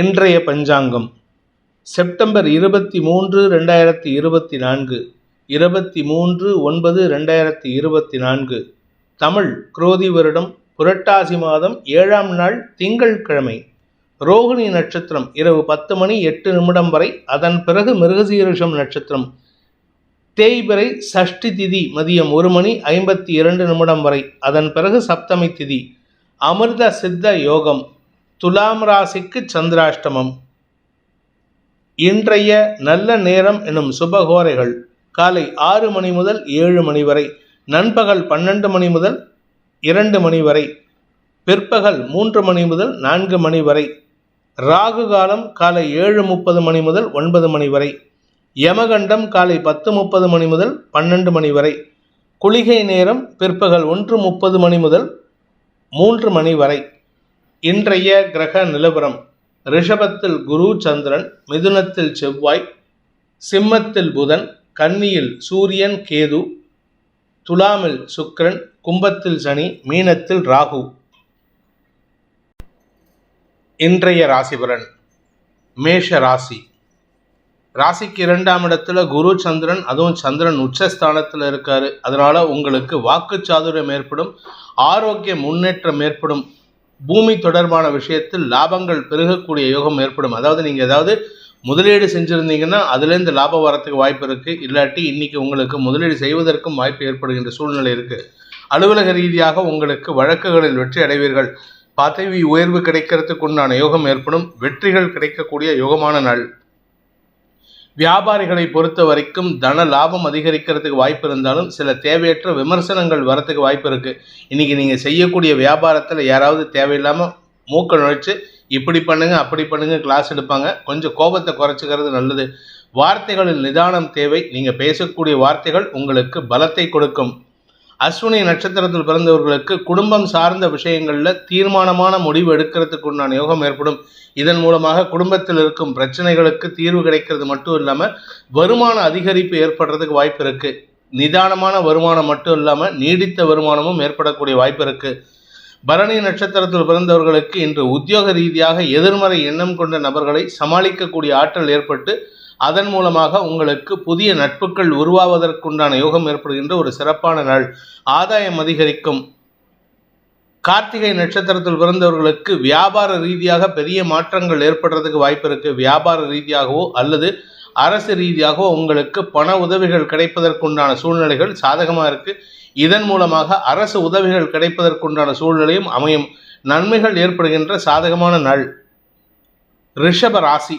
இன்றைய பஞ்சாங்கம். செப்டம்பர் இருபத்தி மூன்று ரெண்டாயிரத்தி இருபத்தி நான்கு இருபத்தி மூன்று ஒன்பது ரெண்டாயிரத்தி இருபத்தி நான்கு தமிழ் குரோதி வருடம் புரட்டாசி மாதம் ஏழாம் நாள் திங்கட்கிழமை ரோகிணி நட்சத்திரம் இரவு பத்து மணி எட்டு நிமிடம் வரை. அதன் பிறகு மிருகசீரிஷம் நட்சத்திரம். தேய்பிறை சஷ்டி திதி மதியம் ஒரு மணி ஐம்பத்தி இரண்டு நிமிடம் வரை. அதன் பிறகு சப்தமி திதி. அமிர்த சித்த யோகம். துலாம் ராசிக்கு சந்திராஷ்டமம். இன்றைய நல்ல நேரம் எனும் சுபகோரைகள். காலை ஆறு மணி முதல் ஏழு மணி வரை நண்பகல் பன்னெண்டு மணி முதல் இரண்டு மணி வரை பிற்பகல் மூன்று மணி முதல் நான்கு மணி வரை ராகு காலம் காலை ஏழு முப்பது மணி முதல் ஒன்பது மணி வரை யமகண்டம் காலை பத்து முப்பது மணி முதல் பன்னெண்டு மணி வரை குளிகை நேரம் பிற்பகல் ஒன்று முப்பது மணி முதல் மூன்று மணி வரை. இன்றைய கிரக நிலவரம். ரிஷபத்தில் குரு சந்திரன் மிதுனத்தில் செவ்வாய் சிம்மத்தில் புதன் கன்னியில் சூரியன் கேது துலாமில் சுக்கிரன் கும்பத்தில் சனி மீனத்தில் ராகு. இன்றைய ராசிபலன் மேஷ ராசி. ராசிக்கு இரண்டாம் இடத்துல குரு சந்திரன் அதுவும் சந்திரன் உச்சஸ்தானத்தில் இருக்காரு. அதனால உங்களுக்கு வாக்கு சாதுரியம் ஏற்படும் ஆரோக்கிய முன்னேற்றம் ஏற்படும். பூமி தொடர்பான விஷயத்தில் லாபங்கள் பெருகக்கூடிய யோகம் ஏற்படும். அதாவது நீங்கள் ஏதாவது முதலீடு செஞ்சுருந்தீங்கன்னா அதுலேருந்து லாபம் வரத்துக்கு வாய்ப்பு இருக்குது இல்லாட்டி இன்றைக்கி உங்களுக்கு முதலீடு செய்வதற்கும் வாய்ப்பு ஏற்படுகின்ற சூழ்நிலை இருக்குது அலுவலக ரீதியாக உங்களுக்கு வழக்குகளில் வெற்றி அடைவீர்கள். பதவி உயர்வு கிடைக்கிறதுக்கு உண்டான யோகம் ஏற்படும். வெற்றிகள் கிடைக்கக்கூடிய யோகமான நாள். வியாபாரிகளை பொறுத்த வரைக்கும் தன லாபம் அதிகரிக்கிறதுக்கு வாய்ப்பு இருந்தாலும் சில தேவையற்ற விமர்சனங்கள் வரத்துக்கு வாய்ப்பு இருக்குது இன்றைக்கி நீங்கள் செய்யக்கூடிய வியாபாரத்தில் யாராவது தேவையில்லாமல் மூக்க நுழைச்சு இப்படி பண்ணுங்க அப்படி பண்ணுங்க கிளாஸ் எடுப்பாங்க. கொஞ்சம் கோபத்தை குறைச்சிக்கிறது நல்லது. வார்த்தைகளில் நிதானம் தேவை. நீங்கள் பேசக்கூடிய வார்த்தைகள் உங்களுக்கு பலத்தை கொடுக்கும். அஸ்வினி நட்சத்திரத்தில் பிறந்தவர்களுக்கு குடும்பம் சார்ந்த விஷயங்களில் தீர்மானமான முடிவு எடுக்கிறதுக்கு உண்டான யோகம் ஏற்படும். இதன் மூலமாக குடும்பத்தில் இருக்கும் பிரச்சனைகளுக்கு தீர்வு கிடைக்கிறது மட்டும் இல்லாமல் வருமான அதிகரிப்பு ஏற்படுறதுக்கு வாய்ப்பு இருக்குது நிதானமான வருமானம் மட்டும் இல்லாமல் நீடித்த வருமானமும் ஏற்படக்கூடிய வாய்ப்பு இருக்குது பரணி நட்சத்திரத்தில் பிறந்தவர்களுக்கு இன்று உத்தியோக ரீதியாக எதிர்மறை எண்ணம் கொண்ட நபர்களை சமாளிக்கக்கூடிய ஆற்றல் ஏற்பட்டு அதன் மூலமாக உங்களுக்கு புதிய நட்புகள் உருவாவதற்குண்டான யோகம் ஏற்படுகின்ற ஒரு சிறப்பான நாள். ஆதாயம் அதிகரிக்கும். கார்த்திகை நட்சத்திரத்தில் பிறந்தவர்களுக்கு வியாபார ரீதியாக பெரிய மாற்றங்கள் ஏற்படுறதுக்கு வாய்ப்பு இருக்குது வியாபார ரீதியாகவோ அல்லது அரசு ரீதியாகவோ உங்களுக்கு பண உதவிகள் கிடைப்பதற்குண்டான சூழ்நிலைகள் சாதகமாக இருக்குது இதன் மூலமாக அரசு உதவிகள் கிடைப்பதற்குண்டான சூழ்நிலையும் அமையும். நன்மைகள் ஏற்படுகின்ற சாதகமான நாள். ரிஷப ராசி.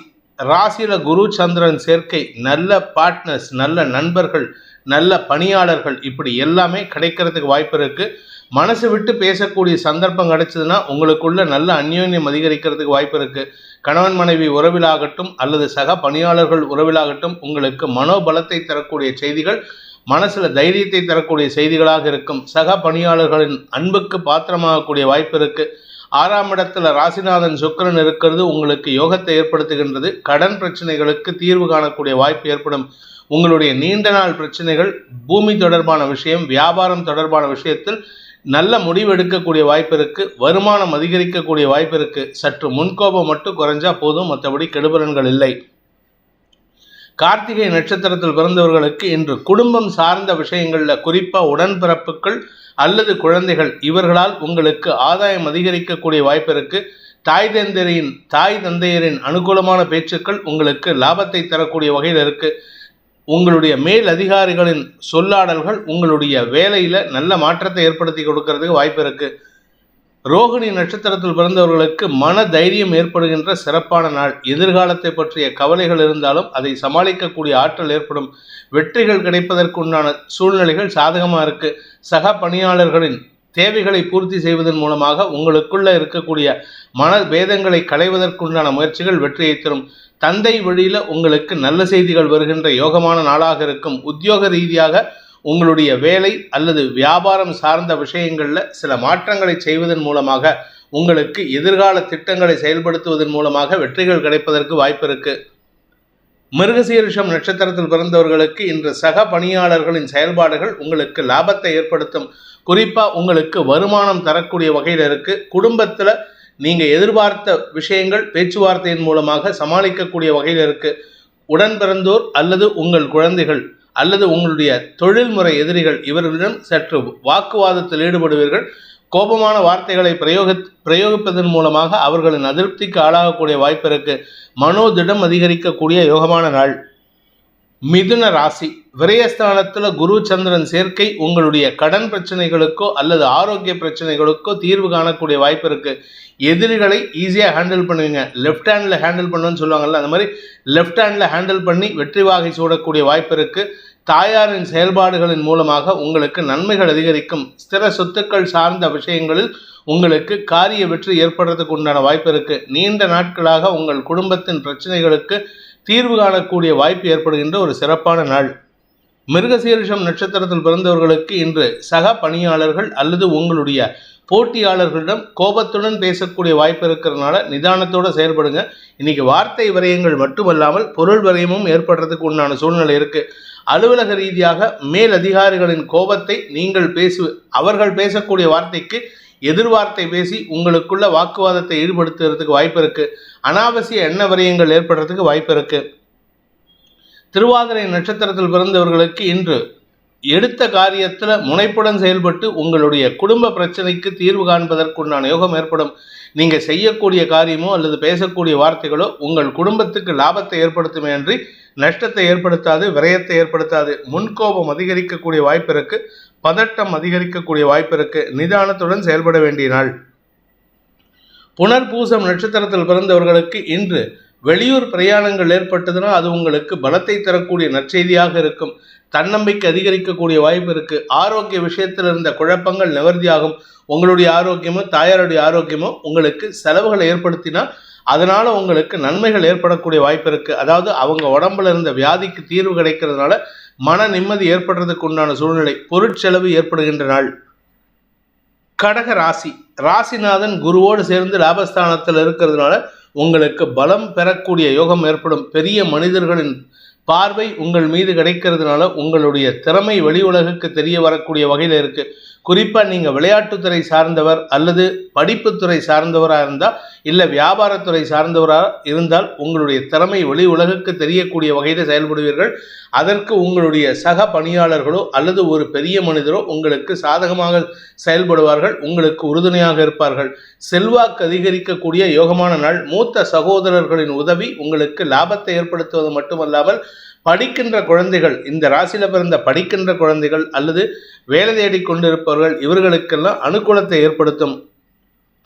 ராசியில் குரு சந்திரன் சேர்க்கை நல்ல பார்ட்னர்ஸ் நல்ல நண்பர்கள் நல்ல பணியாளர்கள் இப்படி எல்லாமே கிடைக்கிறதுக்கு வாய்ப்பு இருக்குது மனசு விட்டு பேசக்கூடிய சந்தர்ப்பம் கிடைச்சதுன்னா உங்களுக்குள்ள நல்ல அந்யோன்யம் அதிகரிக்கிறதுக்கு வாய்ப்பு இருக்குது கணவன் மனைவி உறவிலாகட்டும் அல்லது சக பணியாளர்கள் உறவிலாகட்டும் உங்களுக்கு மனோபலத்தை தரக்கூடிய செய்திகள் மனசில் தைரியத்தை தரக்கூடிய செய்திகளாக இருக்கும். சக பணியாளர்களின் அன்புக்கு பாத்திரமாகக்கூடிய வாய்ப்பு இருக்குது ஆறாம் இடத்துல ராசிநாதன் சுக்கரன் இருக்கிறது உங்களுக்கு யோகத்தை ஏற்படுத்துகின்றது. கடன் பிரச்சனைகளுக்கு தீர்வு காணக்கூடிய வாய்ப்பு ஏற்படும். உங்களுடைய நீண்ட நாள் பிரச்சனைகள் பூமி தொடர்பான விஷயம் வியாபாரம் தொடர்பான விஷயத்தில் நல்ல முடிவு எடுக்கக்கூடிய வாய்ப்பு இருக்கு. வருமானம் அதிகரிக்கக்கூடிய வாய்ப்பு இருக்கு. சற்று முன்கோபம் மட்டும் குறைஞ்சா போதும். மற்றபடி கெடுபலன்கள் இல்லை. கார்த்திகை நட்சத்திரத்தில் பிறந்தவர்களுக்கு இன்று குடும்பம் சார்ந்த விஷயங்களில் குறிப்பாக உடன்பிறப்புகள் அல்லது குழந்தைகள் இவர்களால் உங்களுக்கு ஆதாயம் அதிகரிக்கக்கூடிய வாய்ப்பு இருக்குது தாய் தந்தையரின் தாய் தந்தையரின் அனுகூலமான பேச்சுக்கள் உங்களுக்கு லாபத்தை தரக்கூடிய வகையில் இருக்கு. உங்களுடைய மேல் அதிகாரிகளின் சொல்லாடல்கள் உங்களுடைய வேலையில் நல்ல மாற்றத்தை ஏற்படுத்தி கொடுக்கறதுக்கு வாய்ப்பு இருக்குது ரோகிணி நட்சத்திரத்தில் பிறந்தவர்களுக்கு மன தைரியம் ஏற்படுகின்ற சிறப்பான நாள். எதிர்காலத்தை பற்றிய கவலைகள் இருந்தாலும் அதை சமாளிக்கக்கூடிய ஆற்றல் ஏற்படும். வெற்றிகள் கிடைப்பதற்குண்டான சூழ்நிலைகள் சாதகமாக இருக்கு. சக பணியாளர்களின் தேவைகளை பூர்த்தி செய்வதன் மூலமாக உங்களுக்குள்ள இருக்கக்கூடிய மன பேதங்களை களைவதற்குண்டான முயற்சிகள் வெற்றியை தரும். தந்தை வழியில் உங்களுக்கு நல்ல செய்திகள் வருகின்ற யோகமான நாளாக இருக்கும். உத்தியோக ரீதியாக உங்களுடைய வேலை அல்லது வியாபாரம் சார்ந்த விஷயங்களில் சில மாற்றங்களை செய்வதன் மூலமாக உங்களுக்கு எதிர்கால திட்டங்களை செயல்படுத்துவதன் மூலமாக வெற்றிகள் கிடைப்பதற்கு வாய்ப்பு இருக்கு. மிருகசீரிஷம் நட்சத்திரத்தில் பிறந்தவர்களுக்கு இன்று சக பணியாளர்களின் செயல்பாடுகள் உங்களுக்கு லாபத்தை ஏற்படுத்தும். குறிப்பாக உங்களுக்கு வருமானம் தரக்கூடிய வகையில் இருக்கு. குடும்பத்தில் நீங்கள் எதிர்பார்த்த விஷயங்கள் பேச்சுவார்த்தையின் மூலமாக சமாளிக்கக்கூடிய வகையில் இருக்கு. உடன் பிறந்தோர் அல்லது உங்கள் குழந்தைகள் அல்லது உங்களுடைய தொழில்முறை எதிரிகள் இவர்களிடம் சற்று வாக்குவாதத்தில் ஈடுபடுவீர்கள். கோபமான வார்த்தைகளை பிரயோக பிரயோகிப்பதன் மூலமாக அவர்களின் அதிருப்திக்கு ஆளாகக்கூடிய வாய்ப்பிற்கு மனோதிடம் அதிகரிக்கக்கூடிய யோகமான நாள். மிதுன ராசி. விரயஸ்தானத்தில் குரு சந்திரன் சேர்க்கை உங்களுடைய கடன் பிரச்சனைகளுக்கோ அல்லது ஆரோக்கிய பிரச்சனைகளுக்கோ தீர்வு காணக்கூடிய வாய்ப்பு இருக்கு. எதிரிகளை ஈஸியாக ஹேண்டில் பண்ணுவீங்க. லெஃப்ட் ஹேண்டில் ஹேண்டில் பண்ணுன்னு சொல்லுவாங்கல்ல அந்த மாதிரி லெஃப்ட் ஹேண்டில் ஹேண்டில் பண்ணி வெற்றி வாகை சூடக்கூடிய வாய்ப்பு இருக்கு. தாயாரின் செயல்பாடுகளின் மூலமாக உங்களுக்கு நன்மைகள் அதிகரிக்கும். ஸ்திர சொத்துக்கள் சார்ந்த விஷயங்களில் உங்களுக்கு காரிய வெற்றி ஏற்படுறதுக்கு உண்டான வாய்ப்பு இருக்கு. நீண்ட நாட்களாக உங்கள் குடும்பத்தின் பிரச்சனைகளுக்கு தீர்வு காணக்கூடிய வாய்ப்பு ஏற்படுகின்ற ஒரு சிறப்பான நாள். மிருகசீரிஷம் நட்சத்திரத்தில் பிறந்தவர்களுக்கு இன்று சக பணியாளர்கள் அல்லது உங்களுடைய போட்டியாளர்களிடம் கோபத்துடன் பேசக்கூடிய வாய்ப்பு இருக்கிறதுனால நிதானத்தோடு செயல்படுங்க. இன்னைக்கு வார்த்தை விரயங்கள் மட்டுமல்லாமல் பொருள் விரயமும் ஏற்படுறதுக்கு உண்டான சூழ்நிலை இருக்கு. அலுவலக ரீதியாக மேல் அதிகாரிகளின் கோபத்தை நீங்கள் பேசு அவர்கள் பேசக்கூடிய வார்த்தைக்கு எதிர்வார்த்தை பேசி உங்களுக்குள்ள வாக்குவாதத்தை ஈடுபடுத்துறதுக்கு வாய்ப்பு இருக்கு அனாவசிய எண்ண விரயங்கள் ஏற்படுறதுக்கு வாய்ப்பு இருக்கு திருவாதிரை நட்சத்திரத்தில் பிறந்தவர்களுக்கு இன்று எடுத்த காரியத்தில் முனைப்புடன் செயல்பட்டு உங்களுடைய குடும்ப பிரச்சனைக்கு தீர்வு காண்பதற்குண்டான யோகம் ஏற்படும். நீங்கள் செய்யக்கூடிய காரியமோ அல்லது பேசக்கூடிய வார்த்தைகளோ உங்கள் குடும்பத்துக்கு லாபத்தை ஏற்படுத்துமே அன்றி நஷ்டத்தை ஏற்படுத்தாது விரயத்தை ஏற்படுத்தாது. முன்கோபம் அதிகரிக்கக்கூடிய வாய்ப்பு இருக்குது பதட்டம் அதிகரிக்கக்கூடிய வாய்ப்பு இருக்கு நிதானத்துடன் செயல்பட வேண்டிய நாள். புனர்பூசம் நட்சத்திரத்தில் பிறந்தவர்களுக்கு இன்று வெளியூர் பிரயாணங்கள் ஏற்பட்டதுன்னா அது உங்களுக்கு பலத்தை தரக்கூடிய நற்செய்தியாக இருக்கும். தன்னம்பிக்கை அதிகரிக்கக்கூடிய வாய்ப்பு இருக்கு. ஆரோக்கிய விஷயத்தில் இருந்த குழப்பங்கள் நிவர்த்தியாகும். உங்களுடைய ஆரோக்கியமோ தாயாருடைய ஆரோக்கியமோ உங்களுக்கு செலவுகளை ஏற்படுத்தினா அதனால உங்களுக்கு நன்மைகள் ஏற்படக்கூடிய வாய்ப்பு இருக்கு. அதாவது அவங்க உடம்புல இருந்த வியாதிக்கு தீர்வு கிடைக்கிறதுனால மன நிம்மதி ஏற்படுறதுக்கு உண்டான சூழ்நிலை பொருட்செலவு ஏற்படுகின்ற நாள். கடக ராசி. ராசிநாதன் குருவோடு சேர்ந்து லாபஸ்தானத்தில் இருக்கிறதுனால உங்களுக்கு பலம் பெறக்கூடிய யோகம் ஏற்படும். பெரிய மனிதர்களின் பார்வை உங்கள் மீது கிடைக்கிறதுனால உங்களுடைய திறமை வெளி உலகுக்கு தெரிய வரக்கூடிய வகையில் இருக்குது குறிப்பாக நீங்கள் விளையாட்டுத்துறை சார்ந்தவர் அல்லது படிப்புத்துறை சார்ந்தவராக இருந்தால் இல்லை வியாபாரத்துறை சார்ந்தவராக இருந்தால் உங்களுடைய திறமை வெளி உலகுக்கு தெரியக்கூடிய வகையில் செயல்படுவீர்கள். அதற்கு உங்களுடைய சக பணியாளர்களோ அல்லது ஒரு பெரிய மனிதரோ உங்களுக்கு சாதகமாக செயல்படுவார்கள் உங்களுக்கு உறுதுணையாக இருப்பார்கள். செல்வாக்கு அதிகரிக்கக்கூடிய யோகமான நாள் மூத்த சகோதரர்களின் உதவி உங்களுக்கு லாபத்தை ஏற்படுத்துவது மட்டுமல்லாமல் படிக்கின்ற குழந்தைகள் இந்த ராசியில் பிறந்த படிக்கின்ற குழந்தைகள் அல்லது வேலை தேடி கொண்டிருப்பவர்கள் இவர்களுக்கெல்லாம் அனுகூலத்தை ஏற்படுத்தும்.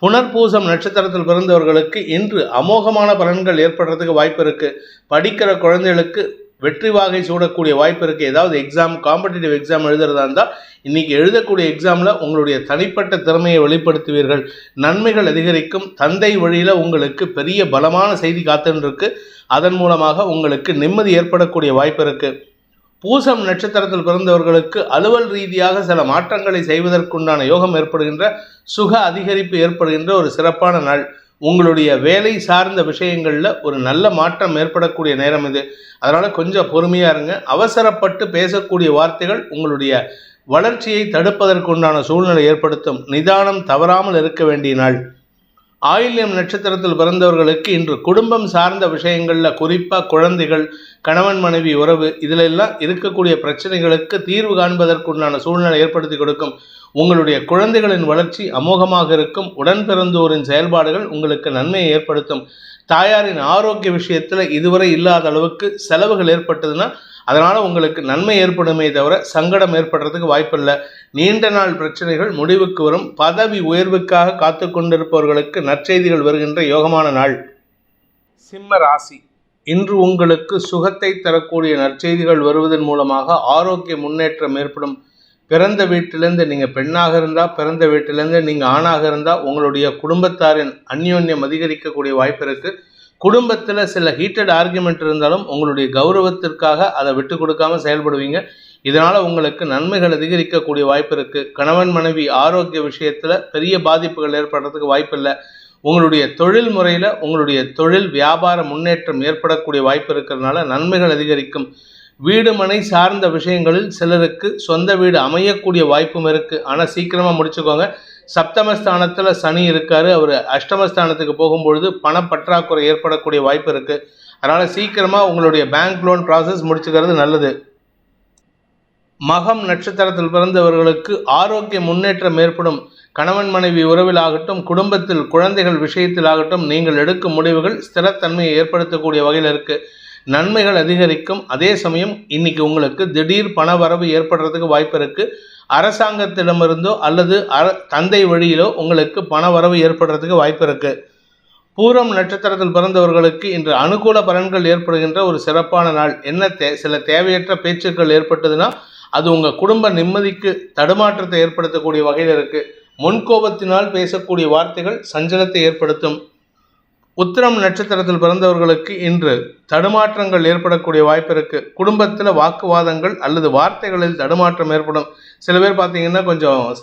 புனர்பூசம் நட்சத்திரத்தில் பிறந்தவர்களுக்கு இன்று அமோகமான பலன்கள் ஏற்படுறதுக்கு வாய்ப்பு இருக்குது படிக்கிற குழந்தைகளுக்கு வெற்றி வாகை சூடக்கூடிய வாய்ப்பு இருக்குது ஏதாவது எக்ஸாம் காம்படிட்டிவ் எக்ஸாம் எழுதுறதா இருந்தால் இன்றைக்கி எழுதக்கூடிய எக்ஸாமில் உங்களுடைய தனிப்பட்ட திறமையை வெளிப்படுத்துவீர்கள். நன்மைகள் அதிகரிக்கும். தந்தை வழியில் உங்களுக்கு பெரிய பலமான செய்தி காத்துன்னு அதன் மூலமாக உங்களுக்கு நிம்மதி ஏற்படக்கூடிய வாய்ப்பு இருக்குது பூசம் நட்சத்திரத்தில் பிறந்தவர்களுக்கு அலுவல் ரீதியாக சில மாற்றங்களை செய்வதற்குண்டான யோகம் ஏற்படுகின்ற சுக அதிகரிப்பு ஏற்படுகின்ற ஒரு சிறப்பான நாள். உங்களுடைய வேலை சார்ந்த விஷயங்களில் ஒரு நல்ல மாற்றம் ஏற்படக்கூடிய நேரம் இது. அதனால் கொஞ்சம் பொறுமையாக இருங்க. அவசரப்பட்டு பேசக்கூடிய வார்த்தைகள் உங்களுடைய வளர்ச்சியை தடுப்பதற்குண்டான சூழ்நிலை ஏற்படுத்தும். நிதானம் தவறாமல் இருக்க வேண்டிய நாள். ஆயில்யம் நட்சத்திரத்தில் பிறந்தவர்களுக்கு இன்று குடும்பம் சார்ந்த விஷயங்களில் குறிப்பாக குழந்தைகள் கணவன் மனைவி உறவு இதிலெல்லாம் இருக்கக்கூடிய பிரச்சனைகளுக்கு தீர்வு காண்பதற்குண்டான சூழ்நிலை ஏற்படுத்தி கொடுக்கும். உங்களுடைய குழந்தைகளின் வளர்ச்சி அமோகமாக இருக்கும். உடன் பிறந்தோரின் செயல்பாடுகள் உங்களுக்கு நன்மையை ஏற்படுத்தும். தாயாரின் ஆரோக்கிய விஷயத்தில் இதுவரை இல்லாத அளவுக்கு செலவுகள் ஏற்பட்டதுன்னா அதனால் உங்களுக்கு நன்மை ஏற்படுமே தவிர சங்கடம் ஏற்படுறதுக்கு வாய்ப்பில்லை. நீண்ட நாள் பிரச்சனைகள் முடிவுக்கு வரும். பதவி உயர்வுக்காக காத்து கொண்டிருப்பவர்களுக்கு நற்செய்திகள் வருகின்ற யோகமான நாள். சிம்ம ராசி. இன்று உங்களுக்கு சுகத்தை தரக்கூடிய நற்செய்திகள் வருவதன் மூலமாக ஆரோக்கிய முன்னேற்றம் ஏற்படும். பிறந்த வீட்டிலேருந்து நீங்கள் பெண்ணாக இருந்தால் பிறந்த வீட்டிலேருந்து நீங்கள் ஆணாக இருந்தால் உங்களுடைய குடும்பத்தாரின் அந்யோன்யம் அதிகரிக்கக்கூடிய வாய்ப்பு இருக்குது குடும்பத்தில் சில ஹீட்டட் ஆர்குமெண்ட் இருந்தாலும் உங்களுடைய கௌரவத்திற்காக அதை விட்டு கொடுக்காம செயல்படுவீங்க. இதனால் உங்களுக்கு நன்மைகள் அதிகரிக்கக்கூடிய வாய்ப்பு இருக்குது கணவன் மனைவி ஆரோக்கிய விஷயத்தில் பெரிய பாதிப்புகள் ஏற்படுறதுக்கு வாய்ப்பு இல்லை. உங்களுடைய தொழில் முறையில் உங்களுடைய தொழில் வியாபார முன்னேற்றம் ஏற்படக்கூடிய வாய்ப்பு இருக்கிறதுனால நன்மைகள் அதிகரிக்கும். வீடு மனை சார்ந்த விஷயங்களில் சிலருக்கு சொந்த வீடு அமையக்கூடிய வாய்ப்பும் இருக்குது ஆனால் சீக்கிரமாக முடிச்சுக்கோங்க. சப்தமஸ்தானத்தில் சனி இருக்காரு. அவர் அஷ்டமஸ்தானத்துக்கு போகும்பொழுது பணப்பற்றாக்குறை ஏற்படக்கூடிய வாய்ப்பு இருக்குது அதனால் சீக்கிரமாக உங்களுடைய பேங்க் லோன் ப்ராசஸ் முடிச்சுக்கிறது நல்லது. மகம் நட்சத்திரத்தில் பிறந்தவர்களுக்கு ஆரோக்கிய முன்னேற்றம் ஏற்படும். கணவன் மனைவி உறவிலாகட்டும் குடும்பத்தில் குழந்தைகள் விஷயத்திலாகட்டும் நீங்கள் எடுக்கும் முடிவுகள் ஸ்திரத்தன்மையை ஏற்படுத்தக்கூடிய வகையில் இருக்குது நன்மைகள் அதிகரிக்கும். அதே சமயம் இன்னைக்கு உங்களுக்கு திடீர் பண வரவு ஏற்படுறதுக்கு வாய்ப்பு இருக்கு. அரசாங்கத்திடமிருந்தோ அல்லது அர தந்தை வழியிலோ உங்களுக்கு பண வரவு ஏற்படுறதுக்கு வாய்ப்பு இருக்கு. பூரம் நட்சத்திரத்தில் பிறந்தவர்களுக்கு இன்று அனுகூல பலன்கள் ஏற்படுகின்ற ஒரு சிறப்பான நாள். என்ன தே சில தேவையற்ற பேச்சுக்கள் ஏற்பட்டதுன்னா அது உங்கள் குடும்ப நிம்மதிக்கு தடுமாற்றத்தை ஏற்படுத்தக்கூடிய வகையில் இருக்குது முன்கோபத்தினால் பேசக்கூடிய வார்த்தைகள் சஞ்சலத்தை ஏற்படுத்தும். உத்திரம் நட்சத்திரத்தில் பிறந்தவர்களுக்கு இன்று தடுமாற்றங்கள் ஏற்படக்கூடிய வாய்ப்பு இருக்கு. குடும்பத்தில் வாக்குவாதங்கள் அல்லது வார்த்தைகளில் தடுமாற்றம் ஏற்படும். சில பேர் பார்த்தீங்கன்னா கொஞ்சம்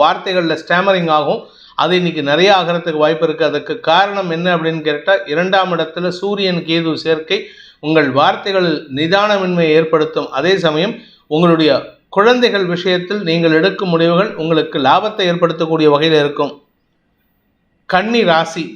வார்த்தைகளில் ஸ்டாமரிங் ஆகும். அது இன்னைக்கு நிறைய ஆகிறதுக்கு வாய்ப்பு இருக்குது அதுக்கு காரணம் என்ன அப்படின்னு கேட்டால் இரண்டாம் இடத்துல சூரியன் கேது சேர்க்கை உங்கள் வார்த்தைகளில் நிதானமின்மையை ஏற்படுத்தும். அதே சமயம் உங்களுடைய குழந்தைகள் விஷயத்தில் நீங்கள் எடுக்கும் முடிவுகள் உங்களுக்கு லாபத்தை ஏற்படுத்தக்கூடிய வகையில் இருக்கும். கன்னி ராசி.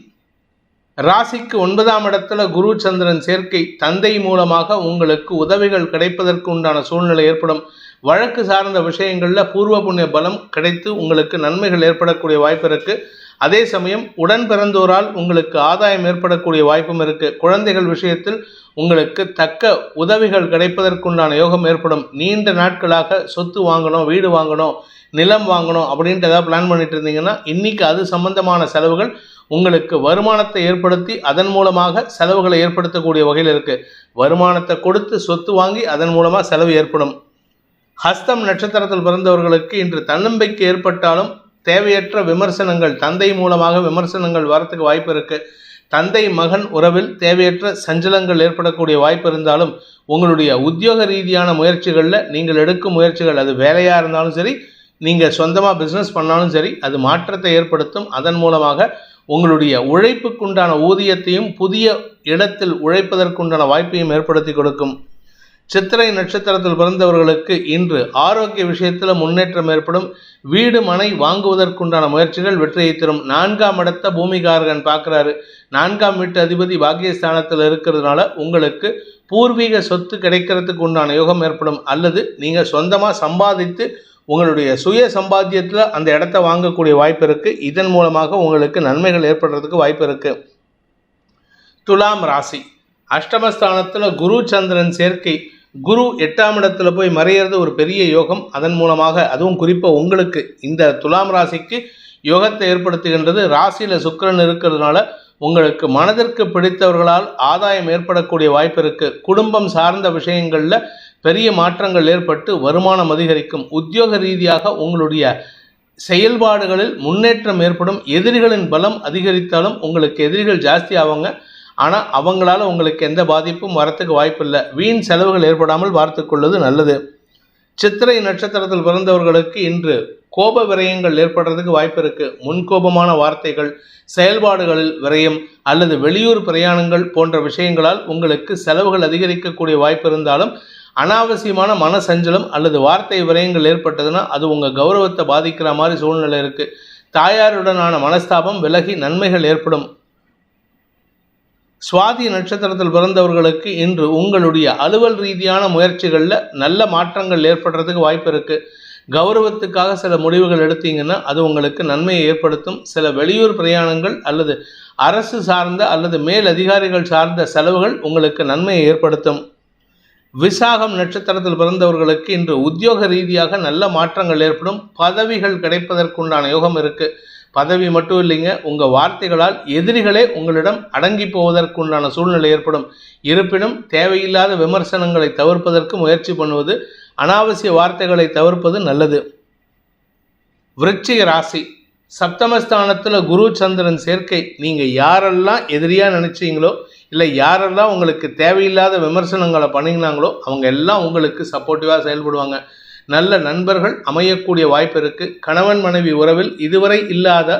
ராசிக்கு ஒன்பதாம் இடத்துல குரு சந்திரன் சேர்க்கை தந்தை மூலமாக உங்களுக்கு உதவிகள் கிடைப்பதற்கு உண்டான சூழ்நிலை ஏற்படும். வழக்கு சார்ந்த விஷயங்களில் பூர்வ புண்ணிய பலம் கிடைத்து உங்களுக்கு நன்மைகள் ஏற்படக்கூடிய வாய்ப்பு இருக்கு. அதே சமயம் உடன் பிறந்தோரால் உங்களுக்கு ஆதாயம் ஏற்படக்கூடிய வாய்ப்பும் இருக்கு. குழந்தைகள் விஷயத்தில் உங்களுக்கு தக்க உதவிகள் கிடைப்பதற்குண்டான யோகம் ஏற்படும். நீண்ட நாட்களாக சொத்து வாங்கணும் வீடு வாங்கணும் நிலம் வாங்கணும் அப்படின்ட்டு ஏதாவது பிளான் பண்ணிட்டு இருந்தீங்கன்னா இன்னைக்கு அது சம்பந்தமான செலவுகள் உங்களுக்கு வருமானத்தை ஏற்படுத்தி அதன் மூலமாக செலவுகளை ஏற்படுத்தக்கூடிய வகையில் இருக்கு. வருமானத்தை கொடுத்து சொத்து வாங்கி அதன் மூலமாக செலவு ஏற்படும். ஹஸ்தம் நட்சத்திரத்தில் பிறந்தவர்களுக்கு இன்று தன்னம்பிக்கை ஏற்பட்டாலும் தேவையற்ற விமர்சனங்கள் தந்தை மூலமாக விமர்சனங்கள் வரத்துக்கு வாய்ப்பு இருக்கு. தந்தை மகன் உறவில் தேவையற்ற சஞ்சலங்கள் ஏற்படக்கூடிய வாய்ப்பு இருந்தாலும் உங்களுடைய உத்தியோக ரீதியான முயற்சிகளில் நீங்கள் எடுக்கும் முயற்சிகள் அது வேலையாக இருந்தாலும் சரி நீங்கள் சொந்தமாக பிஸ்னஸ் பண்ணாலும் சரி அது மாற்றத்தை ஏற்படுத்தும். அதன் மூலமாக உங்களுடைய உழைப்புக்குண்டான ஊதியத்தையும் புதிய இடத்தில் உழைப்பதற்குண்டான வாய்ப்பையும் ஏற்படுத்தி கொடுக்கும். சித்திரை நட்சத்திரத்தில் பிறந்தவர்களுக்கு இன்று ஆரோக்கிய விஷயத்தில் முன்னேற்றம் ஏற்படும். வீடு மனை வாங்குவதற்குண்டான முயற்சிகள் வெற்றியை தரும். நான்காம் இடத்த பூமிகாரகன் பார்க்குறாரு. நான்காம் வீட்டு அதிபதி பாக்கியஸ்தானத்தில் இருக்கிறதுனால உங்களுக்கு பூர்வீக சொத்து கிடைக்கிறதுக்கு உண்டான யோகம் ஏற்படும். அல்லது நீங்கள் சொந்தமாக சம்பாதித்து உங்களுடைய சுய சம்பாத்தியத்தில் அந்த இடத்த வாங்கக்கூடிய வாய்ப்பு இருக்குது இதன் மூலமாக உங்களுக்கு நன்மைகள் ஏற்படுறதுக்கு வாய்ப்பு இருக்குது துலாம் ராசி. அஷ்டமஸ்தானத்தில் குரு சந்திரன் சேர்க்கை. குரு எட்டாம் இடத்துல போய் மறையிறது ஒரு பெரிய யோகம். அதன் மூலமாக அதுவும் குறிப்பாக உங்களுக்கு இந்த துலாம் ராசிக்கு யோகத்தை ஏற்படுத்துகின்றது. ராசியில் சுக்கிரன் இருக்கிறதுனால உங்களுக்கு மனதிற்கு பிடித்தவர்களால் ஆதாயம் ஏற்படக்கூடிய வாய்ப்பு இருக்குது குடும்பம் சார்ந்த விஷயங்களில் பெரிய மாற்றங்கள் ஏற்பட்டு வருமானம் அதிகரிக்கும். உத்தியோக ரீதியாக உங்களுடைய செயல்பாடுகளில் முன்னேற்றம் ஏற்படும். எதிரிகளின் பலம் அதிகரித்தாலும் உங்களுக்கு எதிரிகள் ஜாஸ்தி ஆவாங்க. ஆனால் அவங்களால உங்களுக்கு எந்த பாதிப்பும் வரத்துக்கு வாய்ப்பில்லை. வீண் செலவுகள் ஏற்படாமல் பார்த்துக்கொள்வது நல்லது. சித்திரை நட்சத்திரத்தில் பிறந்தவர்களுக்கு இன்று கோப விரயங்கள் ஏற்படுறதுக்கு வாய்ப்பு இருக்கு. முன்கோபமான வார்த்தைகள் செயல்பாடுகளில் விரயம் அல்லது வெளியூர் பிரயாணங்கள் போன்ற விஷயங்களால் உங்களுக்கு செலவுகள் அதிகரிக்கக்கூடிய வாய்ப்பு இருந்தாலும் அனாவசியமான மன சஞ்சலம் அல்லது வார்த்தை விரயங்கள் ஏற்பட்டதுன்னா அது உங்கள் கௌரவத்தை பாதிக்கிற மாதிரி சூழ்நிலை இருக்குது தாயாருடனான மனஸ்தாபம் விலகி நன்மைகள் ஏற்படும். சுவாதி நட்சத்திரத்தில் பிறந்தவர்களுக்கு இன்று உங்களுடைய அலுவல் ரீதியான முயற்சிகளில் நல்ல மாற்றங்கள் ஏற்படுறதுக்கு வாய்ப்பு இருக்குது கௌரவத்துக்காக சில முடிவுகள் எடுத்தீங்கன்னா அது உங்களுக்கு நன்மையை ஏற்படுத்தும். சில வெளியூர் பிரயாணங்கள் அல்லது அரசு சார்ந்த அல்லது மேல் அதிகாரிகள் சார்ந்த செலவுகள் உங்களுக்கு நன்மையை ஏற்படுத்தும். விசாகம் நட்சத்திரத்தில் பிறந்தவர்களுக்கு இன்று உத்தியோக ரீதியாக நல்ல மாற்றங்கள் ஏற்படும். பதவிகள் கிடைப்பதற்குண்டான யோகம் இருக்கு. பதவி மட்டும் இல்லைங்க உங்கள் வார்த்தைகளால் எதிரிகளே உங்களிடம் அடங்கி போவதற்குண்டான சூழ்நிலை ஏற்படும். இருப்பினும் தேவையில்லாத விமர்சனங்களை தவிர்ப்பதற்கு முயற்சி பண்ணுவது அனாவசிய வார்த்தைகளை தவிர்ப்பது நல்லது. விருச்சிக ராசி. சப்தமஸ்தானத்தில் குரு சந்திரன் சேர்க்கை. நீங்கள் யாரெல்லாம் எதிரியாக நினச்சிங்களோ இல்லை யாரெல்லாம் உங்களுக்கு தேவையில்லாத விமர்சனங்களை பண்ணிங்கனாங்களோ அவங்க எல்லாம் உங்களுக்கு சப்போர்ட்டிவாக செயல்படுவாங்க. நல்ல நண்பர்கள் அமையக்கூடிய வாய்ப்பு இருக்குது கணவன் மனைவி உறவில் இதுவரை இல்லாத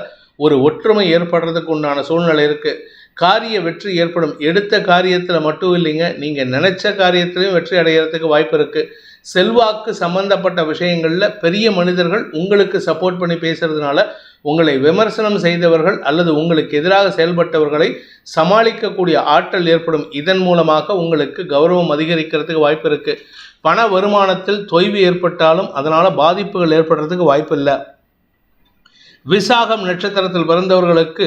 ஒரு ஒற்றுமை ஏற்படுறதுக்கு உண்டான சூழ்நிலை இருக்குது காரிய வெற்றி ஏற்படும். எடுத்த காரியத்தில் மட்டும் இல்லைங்க நீங்கள் நினச்ச காரியத்திலையும் வெற்றி அடைகிறதுக்கு வாய்ப்பு இருக்குது செல்வாக்கு சம்பந்தப்பட்ட விஷயங்களில் பெரிய மனிதர்கள் உங்களுக்கு சப்போர்ட் பண்ணி பேசுறதுனால உங்களை விமர்சனம் செய்தவர்கள் அல்லது உங்களுக்கு எதிராக செயல்பட்டவர்களை சமாளிக்கக்கூடிய ஆற்றல் ஏற்படும். இதன் மூலமாக உங்களுக்கு கௌரவம் அதிகரிக்கிறதுக்கு வாய்ப்பு இருக்குது பண வருமானத்தில் தொய்வு ஏற்பட்டாலும் அதனால் பாதிப்புகள் ஏற்படுறதுக்கு வாய்ப்பு இல்லை விசாகம் நட்சத்திரத்தில் பிறந்தவர்களுக்கு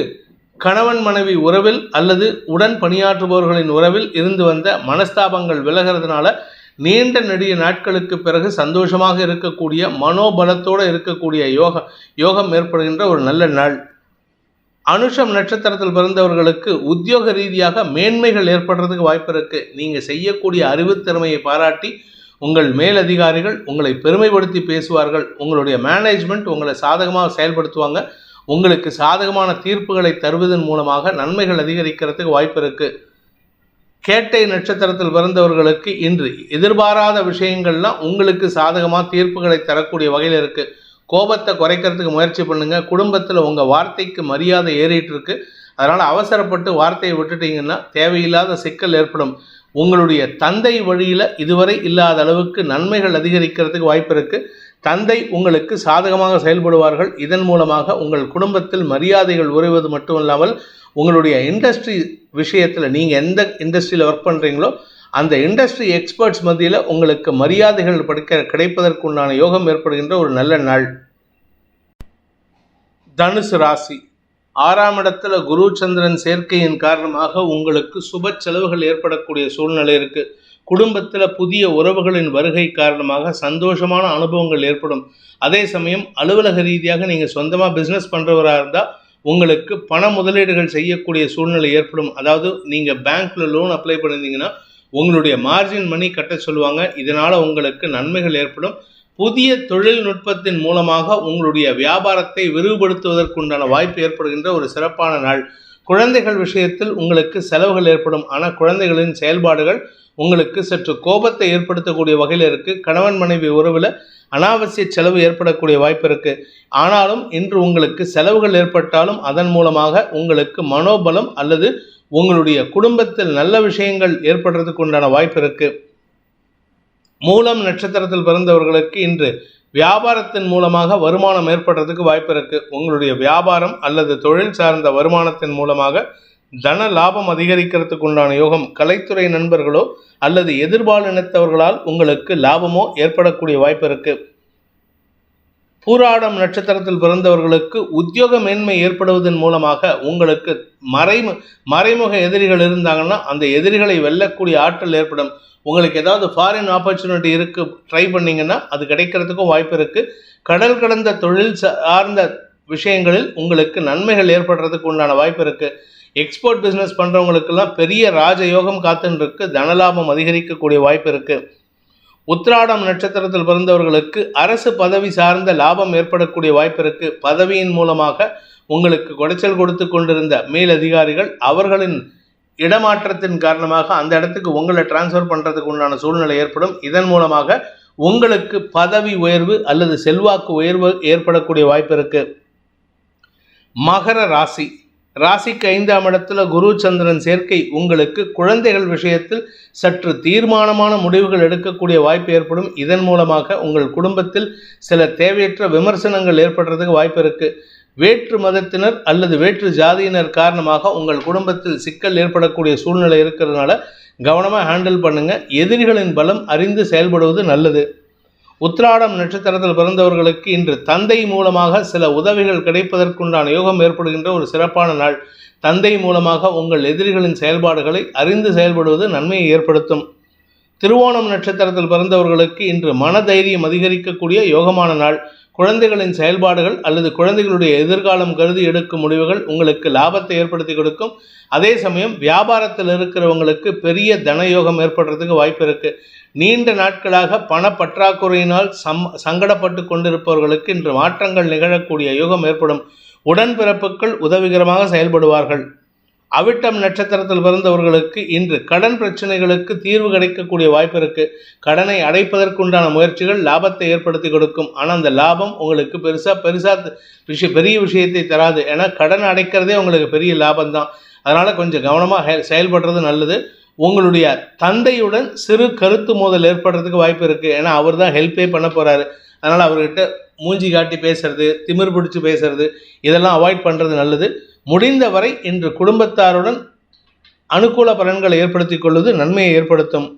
கணவன் மனைவி உறவில் அல்லது உடன் பணியாற்றுபவர்களின் உறவில் இருந்து வந்த மனஸ்தாபங்கள் விலகிறதுனால நீண்ட நெடிய நாட்களுக்கு பிறகு சந்தோஷமாக இருக்கக்கூடிய மனோபலத்தோடு இருக்கக்கூடிய யோக யோகம் ஏற்படுகின்ற ஒரு நல்ல நாள். அனுஷம் நட்சத்திரத்தில் பிறந்தவர்களுக்கு உத்தியோக ரீதியாக மேன்மைகள் ஏற்படுறதுக்கு வாய்ப்பு இருக்கு. நீங்கள் செய்யக்கூடிய அறிவுத்திறமையை பாராட்டி உங்கள் மேலதிகாரிகள் உங்களை பெருமைப்படுத்தி பேசுவார்கள். உங்களுடைய மேனேஜ்மெண்ட் உங்களை சாதகமாக செயல்படுத்துவாங்க. உங்களுக்கு சாதகமான தீர்ப்புகளை தருவதன் மூலமாக நன்மைகள் அதிகரிக்கிறதுக்கு வாய்ப்பு இருக்கு. கேட்டை நட்சத்திரத்தில் பிறந்தவர்களுக்கு இன்று எதிர்பாராத விஷயங்கள்லாம் உங்களுக்கு சாதகமாக தீர்ப்புகளை தரக்கூடிய வகையில் இருக்கு. கோபத்தை குறைக்கிறதுக்கு முயற்சி பண்ணுங்க. குடும்பத்தில் உங்கள் வார்த்தைக்கு மரியாதை ஏறிட்டு இருக்கு அதனால் அவசரப்பட்டு வார்த்தையை விட்டுட்டீங்கன்னா தேவையில்லாத சிக்கல் ஏற்படும். உங்களுடைய தந்தை வழியில் இதுவரை இல்லாத அளவுக்கு நன்மைகள் அதிகரிக்கிறதுக்கு வாய்ப்பு இருக்குது தந்தை உங்களுக்கு சாதகமாக செயல்படுவார்கள். இதன் மூலமாக உங்கள் குடும்பத்தில் மரியாதைகள் உறைவது மட்டுமல்லாமல் உங்களுடைய இண்டஸ்ட்ரி விஷயத்தில் நீங்கள் எந்த இண்டஸ்ட்ரியில் ஒர்க் பண்ணுறீங்களோ அந்த இண்டஸ்ட்ரி எக்ஸ்பர்ட்ஸ் மத்தியில் உங்களுக்கு மரியாதைகள் படிக்க கிடைப்பதற்குண்டான யோகம் ஏற்படுகின்ற ஒரு நல்ல நாள். தனுசு ராசி. ஆறாம் இடத்துல குரு சந்திரன் சேர்க்கையின் காரணமாக உங்களுக்கு சுப செலவுகள் ஏற்படக்கூடிய சூழ்நிலை இருக்குது குடும்பத்தில் புதிய உறவுகளின் வருகை காரணமாக சந்தோஷமான அனுபவங்கள் ஏற்படும். அதே சமயம் அலுவலக ரீதியாக நீங்கள் சொந்தமாக பிஸ்னஸ் பண்ணுறவராக இருந்தால் உங்களுக்கு பண முதலீடுகள் செய்யக்கூடிய சூழ்நிலை ஏற்படும். அதாவது நீங்கள் பேங்க்கில் லோன் அப்ளை பண்ணியிருந்தீங்கன்னா உங்களுடைய மார்ஜின் மணி கட்ட சொல்லுவாங்க. இதனால் உங்களுக்கு நன்மைகள் ஏற்படும். புதிய தொழில்நுட்பத்தின் மூலமாக உங்களுடைய வியாபாரத்தை விரிவுபடுத்துவதற்குண்டான வாய்ப்பு ஏற்படுகின்ற ஒரு சிறப்பான நாள். குழந்தைகள் விஷயத்தில் உங்களுக்கு செலவுகள் ஏற்படும். ஆனால் குழந்தைகளின் செயல்பாடுகள் உங்களுக்கு சற்று கோபத்தை ஏற்படுத்தக்கூடிய வகையில் இருக்குது கணவன் மனைவி உறவில் அனாவசிய செலவு ஏற்படக்கூடிய வாய்ப்பு இருக்குது ஆனாலும் இன்று உங்களுக்கு செலவுகள் ஏற்பட்டாலும் அதன் மூலமாக உங்களுக்கு மனோபலம் அல்லது உங்களுடைய குடும்பத்தில் நல்ல விஷயங்கள் ஏற்படுறதுக்கு உண்டான வாய்ப்பு இருக்குது மூலம் நட்சத்திரத்தில் பிறந்தவர்களுக்கு இன்று வியாபாரத்தின் மூலமாக வருமானம் ஏற்படுறதுக்கு வாய்ப்பு இருக்குது உங்களுடைய வியாபாரம் அல்லது தொழில் சார்ந்த வருமானத்தின் மூலமாக தன லாபம் அதிகரிக்கிறதுக்கு உண்டான யோகம் கலைத்துறை நண்பர்களோ அல்லது எதிர்பால் இனத்தவர்களால் உங்களுக்கு லாபமோ ஏற்படக்கூடிய வாய்ப்பு இருக்கு. பூராடம் நட்சத்திரத்தில் பிறந்தவர்களுக்கு உத்தியோக மேன்மை ஏற்படுவதன் மூலமாக உங்களுக்கு மறைமு மறைமுக எதிரிகள் இருந்தாங்கன்னா அந்த எதிரிகளை வெல்லக்கூடிய ஆற்றல் ஏற்படும். உங்களுக்கு ஏதாவது ஃபாரின் ஆப்பர்ச்சுனிட்டி இருக்குது ட்ரை பண்ணிங்கன்னா அது கிடைக்கிறதுக்கும் வாய்ப்பு இருக்குது கடல் கடந்த தொழில் சார்ந்த விஷயங்களில் உங்களுக்கு நன்மைகள் ஏற்படுறதுக்கு உண்டான வாய்ப்பு இருக்குது எக்ஸ்போர்ட் பிஸ்னஸ் பண்ணுறவங்களுக்கெல்லாம் பெரிய ராஜயோகம் காத்துன்ருக்கு தனலாபம் அதிகரிக்கக்கூடிய வாய்ப்பு இருக்குது உத்ராடம் நட்சத்திரத்தில் பிறந்தவர்களுக்கு அரசு பதவி சார்ந்த லாபம் ஏற்படக்கூடிய வாய்ப்பு இருக்குது பதவியின் மூலமாக உங்களுக்கு குடைச்சல் கொடுத்து கொண்டிருந்த மேலதிகாரிகள் அவர்களின் இடமாற்றத்தின் காரணமாக அந்த இடத்துக்கு உங்களை டிரான்ஸ்ஃபர் பண்ணுறதுக்கு உண்டான சூழ்நிலை ஏற்படும். இதன் மூலமாக உங்களுக்கு பதவி உயர்வு அல்லது செல்வாக்கு உயர்வு ஏற்படக்கூடிய வாய்ப்பு இருக்குது மகர ராசி. ராசிக்கு ஐந்தாம் இடத்துல குரு சந்திரன் சேர்க்கை. உங்களுக்கு குழந்தைகள் விஷயத்தில் சற்று தீர்மானமான முடிவுகள் எடுக்கக்கூடிய வாய்ப்பு ஏற்படும். இதன் மூலமாக உங்கள் குடும்பத்தில் சில தேவையற்ற விமர்சனங்கள் ஏற்படுறதுக்கு வாய்ப்பு இருக்கு. வேற்று மதத்தினர் அல்லது வேற்று ஜாதியினர் காரணமாக உங்கள் குடும்பத்தில் சிக்கல் ஏற்படக்கூடிய சூழ்நிலை இருக்கிறதுனால கவனமாக ஹேண்டில் பண்ணுங்க. எதிரிகளின் பலம் அறிந்து செயல்படுவது நல்லது. உத்ராடம் நட்சத்திரத்தில் பிறந்தவர்களுக்கு இன்று தந்தை மூலமாக சில உதவிகள் கிடைப்பதற்குண்டான யோகம் ஏற்படுகின்ற ஒரு சிறப்பான நாள். தந்தை மூலமாக உங்கள் எதிரிகளின் செயல்பாடுகளை அறிந்து செயல்படுவது நன்மையை ஏற்படுத்தும். திருவோணம் நட்சத்திரத்தில் பிறந்தவர்களுக்கு இன்று மனதைரியம் அதிகரிக்கக்கூடிய யோகமான நாள். குழந்தைகளின் செயல்பாடுகள் அல்லது குழந்தைகளுடைய எதிர்காலம் கருதி எடுக்கும் முடிவுகள் உங்களுக்கு லாபத்தை ஏற்படுத்தி கொடுக்கும். அதே சமயம் வியாபாரத்தில் இருக்கிறவங்களுக்கு பெரிய தனயோகம் ஏற்படுறதுக்கு வாய்ப்பு இருக்குது நீண்ட நாட்களாக பண பற்றாக்குறையினால் சம் சங்கடப்பட்டு கொண்டிருப்பவர்களுக்கு இன்று மாற்றங்கள் நிகழக்கூடிய யோகம் ஏற்படும். உடன்பிறப்புகள் உதவிகரமாக செயல்படுவார்கள். அவிட்டம் நட்சத்திரத்தில் பிறந்தவர்களுக்கு இன்று கடன் பிரச்சனைகளுக்கு தீர்வு கிடைக்கக்கூடிய வாய்ப்பு இருக்கு. கடனை அடைப்பதற்குண்டான முயற்சிகள் லாபத்தை ஏற்படுத்தி கொடுக்கும். ஆனால் அந்த லாபம் உங்களுக்கு பெருசாக பெருசாக விஷய பெரிய விஷயத்தை தராது. ஏன்னா கடன் அடைக்கிறதே உங்களுக்கு பெரிய லாபம் தான் அதனால் கொஞ்சம் கவனமாக செயல்படுறது நல்லது. உங்களுடைய தந்தையுடன் சிறு கருத்து மோதல் ஏற்படுறதுக்கு வாய்ப்பு இருக்குது ஏன்னா அவர் தான் ஹெல்ப்பே பண்ண போகிறாரு அதனால் அவர்கிட்ட மூஞ்சி காட்டி பேசுறது திமிர் பிடிச்சி பேசுறது இதெல்லாம் அவாய்ட் பண்ணுறது நல்லது. முடிந்தவரை இன்று குடும்பத்தாருடன் அனுகூல பலன்களை ஏற்படுத்திக் கொள்வது நன்மையை ஏற்படுத்தும்.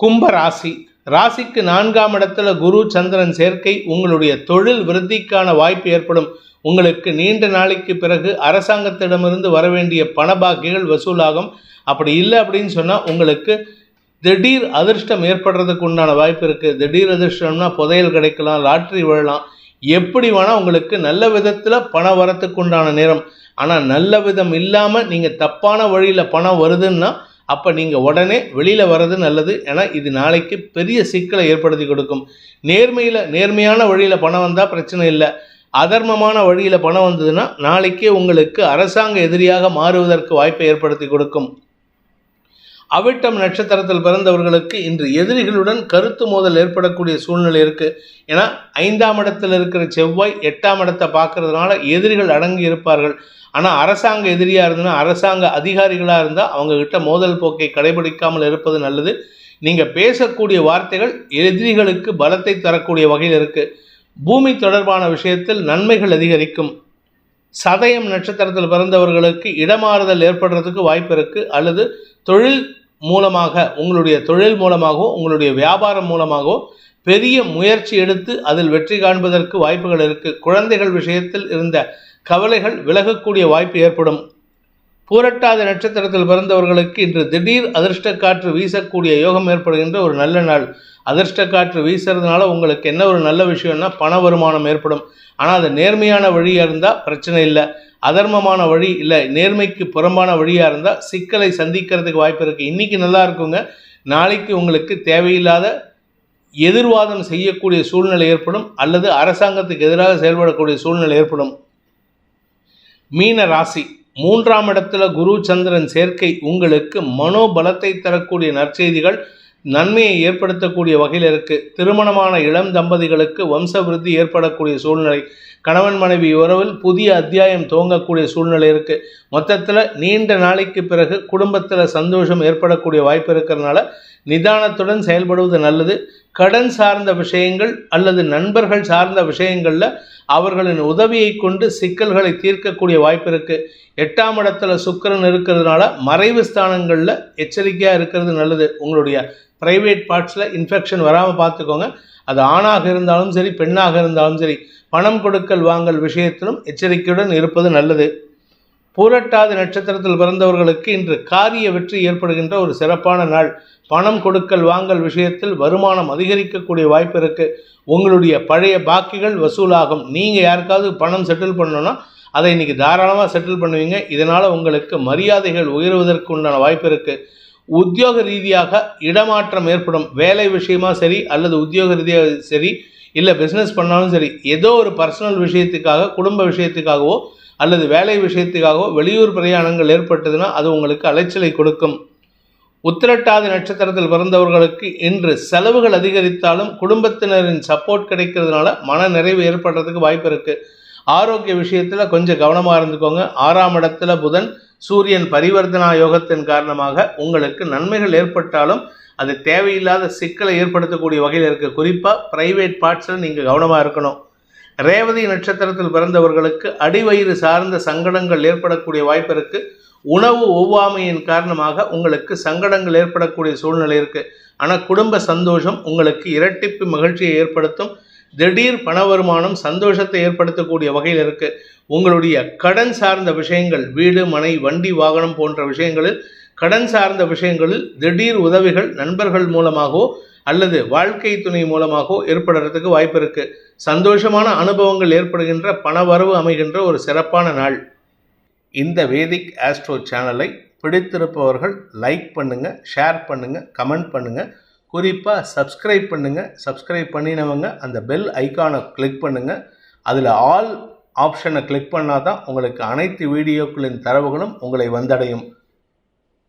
கும்ப ராசி. ராசிக்கு நான்காம் இடத்துல குரு சந்திரன் சேர்க்கை உங்களுடைய தொழில் விருத்திக்கான வாய்ப்பு ஏற்படும். உங்களுக்கு நீண்ட நாளைக்கு பிறகு அரசாங்கத்திடமிருந்து வரவேண்டிய பண பாக்கிகள் வசூலாகும். அப்படி இல்லை அப்படின்னு சொன்னால் உங்களுக்கு திடீர் அதிர்ஷ்டம் ஏற்படுறதுக்கு உண்டான வாய்ப்பு இருக்குது திடீர் அதிர்ஷ்டம்னா புதையல் கிடைக்கலாம் லாட்ரி விழலாம். எப்படி வேணால் உங்களுக்கு நல்ல விதத்தில் பணம் வரத்துக்கு உண்டான நேரம். ஆனால் நல்ல விதம் இல்லாமல் நீங்கள் தப்பான வழியில் பணம் வருதுன்னா அப்போ நீங்கள் உடனே வெளியில் வர்றது நல்லது. ஏன்னா இது நாளைக்கு பெரிய சிக்கலை ஏற்படுத்தி கொடுக்கும். நேர்மையில் நேர்மையான வழியில் பணம் வந்தால் பிரச்சனை இல்லை. அதர்மமான வழியில் பணம் வந்ததுன்னா நாளைக்கே உங்களுக்கு அரசாங்க எதிரியாக மாறுவதற்கு வாய்ப்பை ஏற்படுத்தி கொடுக்கும். அவிட்டம் நட்சத்திரத்தில் பிறந்தவர்களுக்கு இன்று எதிரிகளுடன் கருத்து மோதல் ஏற்படக்கூடிய சூழ்நிலை இருக்கு. ஏன்னா ஐந்தாம் இடத்தில் இருக்கிற செவ்வாய் எட்டாம் இடத்தை பார்க்கறதுனால எதிரிகள் அடங்கி இருப்பார்கள். ஆனால் அரசாங்க எதிரியாக இருந்ததுன்னா அரசாங்க அதிகாரிகளாக இருந்தால் அவங்கக்கிட்ட மோதல் போக்கை கடைபிடிக்காமல் இருப்பது நல்லது. நீங்கள் பேசக்கூடிய வார்த்தைகள் எதிரிகளுக்கு பலத்தை தரக்கூடிய வகையில் இருக்குது பூமி தொடர்பான விஷயத்தில் நன்மைகள் அதிகரிக்கும். சதயம் நட்சத்திரத்தில் பிறந்தவர்களுக்கு இடமாறுதல் ஏற்படுறதுக்கு வாய்ப்பு இருக்குது அல்லது தொழில் மூலமாக உங்களுடைய தொழில் மூலமாகவோ உங்களுடைய வியாபாரம் மூலமாகவோ பெரிய முயற்சி எடுத்து அதில் வெற்றி காண்பதற்கு வாய்ப்புகள் இருக்குது குழந்தைகள் விஷயத்தில் இருந்த கவலைகள் விலகக்கூடிய வாய்ப்பு ஏற்படும். பூரட்டாத நட்சத்திரத்தில் பிறந்தவர்களுக்கு இன்று திடீர் அதிர்ஷ்ட காற்று வீசக்கூடிய யோகம் ஏற்படுகின்ற ஒரு நல்ல நாள். அதிர்ஷ்ட காற்று வீசுறதுனால உங்களுக்கு என்ன ஒரு நல்ல விஷயம்னா பண வருமானம் ஏற்படும். ஆனால் அது நேர்மையான வழியாக இருந்தால் பிரச்சனை இல்லை. அதர்மமான வழி இல்லை. நேர்மைக்கு புறம்பான வழியாக இருந்தால் சிக்கலை சந்திக்கிறதுக்கு வாய்ப்பு இருக்குது இன்றைக்கி நல்லா இருக்குங்க. நாளைக்கு உங்களுக்கு தேவையில்லாத எதிர்வாதம் செய்யக்கூடிய சூழ்நிலை ஏற்படும். அல்லது அரசாங்கத்துக்கு எதிராக செயல்படக்கூடிய சூழ்நிலை ஏற்படும். மீன ராசி. மூன்றாம் இடத்துல குரு சந்திரன் சேர்க்கை உங்களுக்கு மனோபலத்தை தரக்கூடிய நற்செய்திகள் நன்மையை ஏற்படுத்தக்கூடிய வகையில் இருக்குது திருமணமான இளம் தம்பதிகளுக்கு வம்சவிருத்தி ஏற்படக்கூடிய சூழ்நிலை. கணவன் மனைவி உறவில் புதிய அத்தியாயம் துவங்கக்கூடிய சூழ்நிலை இருக்குது மொத்தத்தில் நீண்ட நாளைக்கு பிறகு குடும்பத்தில் சந்தோஷம் ஏற்படக்கூடிய வாய்ப்பு இருக்கிறதுனால நிதானத்துடன் செயல்படுவது நல்லது. கடன் சார்ந்த விஷயங்கள் அல்லது நண்பர்கள் சார்ந்த விஷயங்களில் அவர்களின் உதவியை கொண்டு சிக்கல்களை தீர்க்கக்கூடிய வாய்ப்பு இருக்குது எட்டாம் இடத்துல சுக்கிரன் இருக்கிறதுனால மறைவு ஸ்தானங்களில் எச்சரிக்கையாக இருக்கிறது நல்லது. உங்களுடைய ப்ரைவேட் பார்ட்ஸில் இன்ஃபெக்ஷன் வராமல் பார்த்துக்கோங்க. அது ஆணாக இருந்தாலும் சரி பெண்ணாக இருந்தாலும் சரி பணம் கொடுக்கல் வாங்கல் விஷயத்திலும் எச்சரிக்கையுடன் இருப்பது நல்லது. பூரட்டாதி நட்சத்திரத்தில் பிறந்தவர்களுக்கு இன்று காரிய வெற்றி ஏற்படுகின்ற ஒரு சிறப்பான நாள். பணம் கொடுக்கல் வாங்கல் விஷயத்தில் வருமானம் அதிகரிக்கக்கூடிய வாய்ப்பு இருக்கு. உங்களுடைய பழைய பாக்கிகள் வசூலாகும். நீங்கள் யாருக்காவது பணம் செட்டில் பண்ணணும்னா அதை இன்னைக்கு தாராளமாக செட்டில் பண்ணுவீங்க. இதனால் உங்களுக்கு மரியாதைகள் உயர்வதற்கு உண்டான வாய்ப்பு இருக்குது உத்தியோக ரீதியாக இடமாற்றம் ஏற்படும். வேலை விஷயமா சரி அல்லது உத்தியோக ரீதியாக சரி இல்லை பிஸ்னஸ் பண்ணாலும் சரி ஏதோ ஒரு பர்சனல் விஷயத்துக்காக குடும்ப விஷயத்துக்காகவோ அல்லது வேலை விஷயத்துக்காகவோ வெளியூர் பிரயாணங்கள் ஏற்பட்டதுன்னா அது உங்களுக்கு அலைச்சலை கொடுக்கும். உத்திரட்டாதி நட்சத்திரத்தில் பிறந்தவர்களுக்கு இன்று செலவுகள் அதிகரித்தாலும் குடும்பத்தினரின் சப்போர்ட் கிடைக்கிறதுனால மன நிறைவு ஏற்படுறதுக்கு வாய்ப்பு இருக்குது ஆரோக்கிய விஷயத்தில் கொஞ்சம் கவனமாக இருந்துக்கோங்க. ஆறாம் இடத்துல புதன் சூரியன் பரிவர்த்தனா யோகத்தின் காரணமாக உங்களுக்கு நன்மைகள் ஏற்பட்டாலும் அது தேவையில்லாத சிக்கலை ஏற்படுத்தக்கூடிய வகையில் இருக்குது குறிப்பாக ப்ரைவேட் பார்ட்ஸில் நீங்கள் கவனமாக இருக்கணும். ரேவதி நட்சத்திரத்தில் பிறந்தவர்களுக்கு அடிவயிறு சார்ந்த சங்கடங்கள் ஏற்படக்கூடிய வாய்ப்பு இருக்குது உணவு ஒவ்வாமையின் காரணமாக உங்களுக்கு சங்கடங்கள் ஏற்படக்கூடிய சூழ்நிலை இருக்குது ஆனால் குடும்ப சந்தோஷம் உங்களுக்கு இரட்டிப்பு மகிழ்ச்சியை ஏற்படுத்தும். திடீர் பண வருமானம் சந்தோஷத்தை ஏற்படுத்தக்கூடிய வகையில் இருக்கு. உங்களுடைய கடன் சார்ந்த விஷயங்கள் வீடு மனை வண்டி வாகனம் போன்ற விஷயங்களில் கடன் சார்ந்த விஷயங்களில் திடீர் உதவிகள் நண்பர்கள் மூலமாகவோ அல்லது வாழ்க்கை துணை மூலமாகவோ ஏற்படுறதுக்கு வாய்ப்பு இருக்கு. சந்தோஷமான அனுபவங்கள் ஏற்படுகின்ற பணவரவு அமைகின்ற ஒரு சிறப்பான நாள். இந்த வேதிக் ஆஸ்ட்ரோ சேனலை பிடித்திருப்பவர்கள் லைக் பண்ணுங்க ஷேர் பண்ணுங்க கமெண்ட் பண்ணுங்க. குறிப்பாக சப்ஸ்கிரைப் பண்ணுங்கள் சப்ஸ்கிரைப் பண்ணினவங்க அந்த பெல் ஐக்கானை கிளிக் பண்ணுங்கள் அதில் ஆல் ஆப்ஷனை கிளிக் பண்ணால் தான் உங்களுக்கு அனைத்து வீடியோக்களின் தரவுகளும் உங்களை வந்தடையும்.